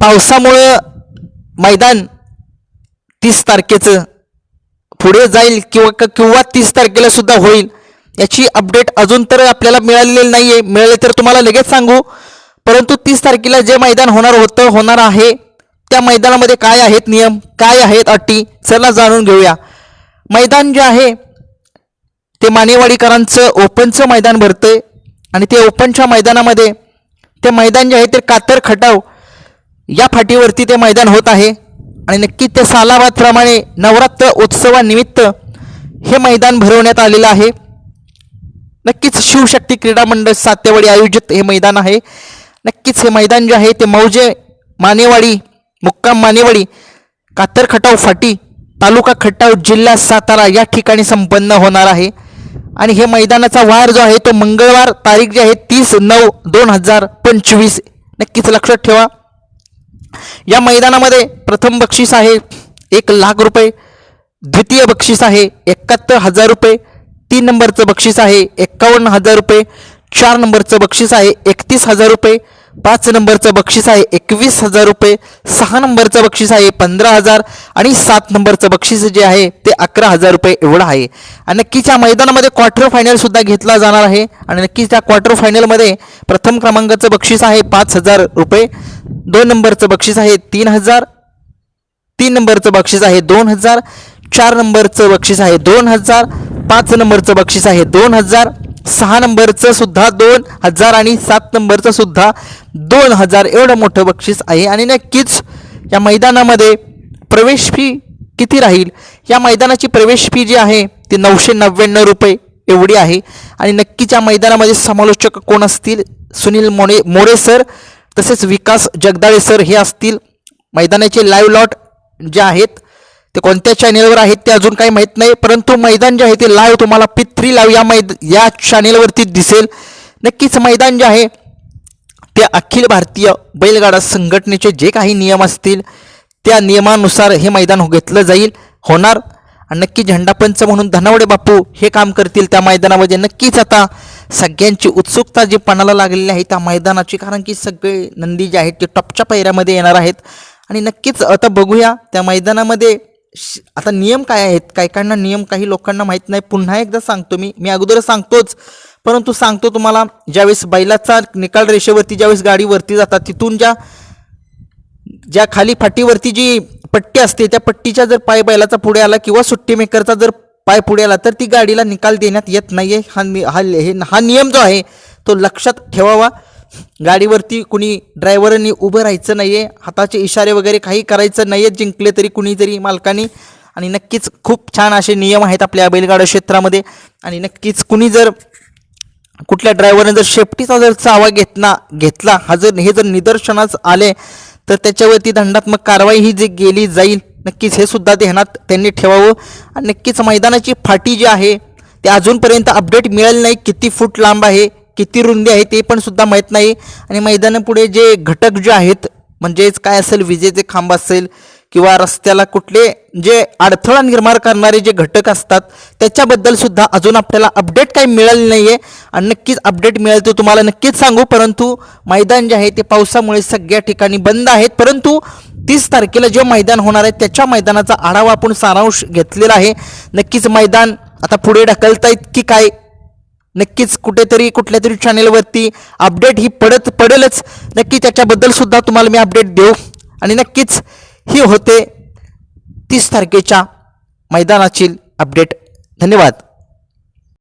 पावसामुळं मैदान तीस तारखेचं पुढे जाईल किंवा क- किंवा तीस तारखेला सुद्धा होईल याची अपडेट अजून तर आपल्याला मिळालेली नाही आहे मिळाले तर तुम्हाला लगेच सांगू. परंतु तीस तारखेला जे मैदान होणार होतं होणार आहे त्या मैदानामध्ये काय आहेत नियम काय आहेत अटी चला जाणून घेऊया. मैदान जे आहे ते मानेवाडीकरांचं ओपनचं मैदान भरतंय. आणि ते ओपनच्या मैदानामध्ये ते मैदान जे आहे ते कातर खटाव या फाटीवरती ते मैदान होत आहे. आणि नक्की त्या सालाबादप्रमाणे नवरात्र उत्सवानिमित्त हे मैदान भरवण्यात आलेलं आहे. नक्कीच शिवशक्ती क्रीडा मंडळ सातेवाडी आयोजित हे मैदान आहे. नक्कीच हे मैदान जे आहे ते मौजे मानेवाडी मुक्काम मानेवाडी कातर खटाव फाटी तालुका खटाव जिल्हा सातारा या ठिकाणी संपन्न होणार आहे. आणि हे मैदानाचा वार जो आहे तो मंगळवार तारीख जी आहे तीस नऊ दोन हजार पंचवीस. नक्कीच लक्षात ठेवा. या मैदानामध्ये प्रथम बक्षीस आहे एक लाख रुपये द्वितीय बक्षीस आहे एकाहत्तर हजार रुपये तीन नंबरचं बक्षीस आहे एक्कावन्न हजार रुपये चार नंबरचं बक्षीस आहे एकतीस हजार रुपये. पाच नंबरचं बक्षीस आहे एकवीस हजार रुपये. सहा नंबरचं बक्षीस आहे पंधरा हजार. आणि सात नंबरचं बक्षीस जे आहे ते अकरा हजार रुपये एवढं आहे. आणि नक्कीच्या मैदानामध्ये क्वार्टर फायनलसुद्धा घेतला जाणार आहे. आणि नक्कीच त्या क्वार्टर फायनलमध्ये प्रथम क्रमांकाचं बक्षीस आहे पाच हजार रुपये. दोन नंबरचं बक्षीस आहे तीन हजार. तीन नंबरचं बक्षीस आहे दोन हजार. चार नंबरचं बक्षीस आहे दोन हजार. पाच नंबरचं बक्षीस आहे दोन हजार. सहा नंबरचं सुद्धा दोन हजार आणि सात नंबरचं सुद्धा दोन हजार. एवढं मोठं बक्षीस आहे. आणि नक्कीच या मैदानामध्ये प्रवेश फी किती राहील? या मैदानाची प्रवेश फी जी आहे ती नऊशे नव्याण्णव रुपये एवढी आहे. आणि नक्कीच या मैदानामध्ये समालोचक कोण असतील? सुनील मोने मोरे सर तसेच विकास जगदाळे सर हे असतील. मैदानाचे लाईव्ह लॉट जे आहेत ते कोणत्या चॅनेलवर आहेत ते अजून काही माहीत नाही परंतु मैदान जे आहे ते लाईव्ह तुम्हाला पित्री थ्री लाईव्ह या मैद या चॅनेलवरती दिसेल. नक्कीच मैदान जे आहे ते अखिल भारतीय बैलगाडा संघटनेचे जे काही नियम असतील त्या नियमानुसार हे मैदान घेतलं जाईल होणार. आणि नक्की झेंडापंच म्हणून धनावडे बापू हे काम करतील त्या मैदानामध्ये. नक्कीच आता सगळ्यांची उत्सुकता जी पणाला लागलेली आहे त्या मैदानाची कारण की सगळे नंदी जे आहेत ते टॉपच्या पैऱ्यामध्ये येणार आहेत. आणि नक्कीच आता बघूया त्या मैदानामध्ये आता नियम काय आहेत? काही काहींना नियम काही लोकांना माहीत नाही. पुन्हा एकदा सांगतो मी. मी अगोदर सांगतोच. परंतु सांगतो तुम्हाला ज्यावेळेस बैलाचा निकाल रेषेवरती ज्यावेळेस गाडी वरती जातात तिथून ज्या ज्या खाली फाटीवरती जी पट्टी असते त्या पट्टीच्या जर पाय बैलाचा पुढे आला किंवा सुट्टी मेकरचा जर पाय पुढे आला तर ती गाडीला निकाल देण्यात येत नाही आहे हा हा हे हा नियम जो आहे तो लक्षात ठेवावा. गाडीवरती कुणी ड्रायव्हरनी उभं राहायचं नाही आहे हाताचे इशारे वगैरे काही करायचं नाही आहेत जिंकले तरी कुणी तरी मालकानी. आणि नक्कीच खूप छान असे नियम आहेत आपल्या बैलगाडा क्षेत्रामध्ये. आणि नक्कीच कुणी जर कुठल्या ड्रायव्हरने जर शेफ्टीचा जर चावा घेतला घेतला हा जर हे जर निदर्शनास आले तर त्याच्यावरती दंडात्मक कारवाई ही जी गेली जाईल नक्कीच हे सुद्धा ध्यानात त्यांनी ठेवावं. आणि नक्कीच मैदानाची फाटी जी आहे ते अजूनपर्यंत अपडेट मिळाली नाही किती फूट लांब आहे किती रुंदी आहे ते पण सुद्धा माहीत नाही. आणि मैदानापुढे जे घटक जे आहेत म्हणजेच काय असेल विजेचे खांब असेल किंवा रस्त्याला कुठले जे अडथळा निर्माण करणारे जे घटक असतात त्याच्याबद्दल सुद्धा अजून आपल्याला अपडेट काही मिळालं नाही आहे आणि नक्कीच अपडेट मिळेल ते तुम्हाला नक्कीच सांगू परंतु मैदान जे आहे ते पावसामुळे सगळ्या ठिकाणी बंद आहेत. परंतु तीस तारखेला जे मैदान होणार आहे त्याच्या मैदानाचा आढावा आपण सारांश घेतलेला आहे. नक्कीच मैदान आता पुढे ढकलतायत की काय नक्कीच कुठेतरी कुठल्या तरी चॅनेलवरती अपडेट ही पडत पडेलच. नक्की त्याच्याबद्दल सुद्धा तुम्हाला मी अपडेट देऊ. आणि नक्कीच ही होते तीस तारखेच्या मैदानाची अपडेट धन्यवाद.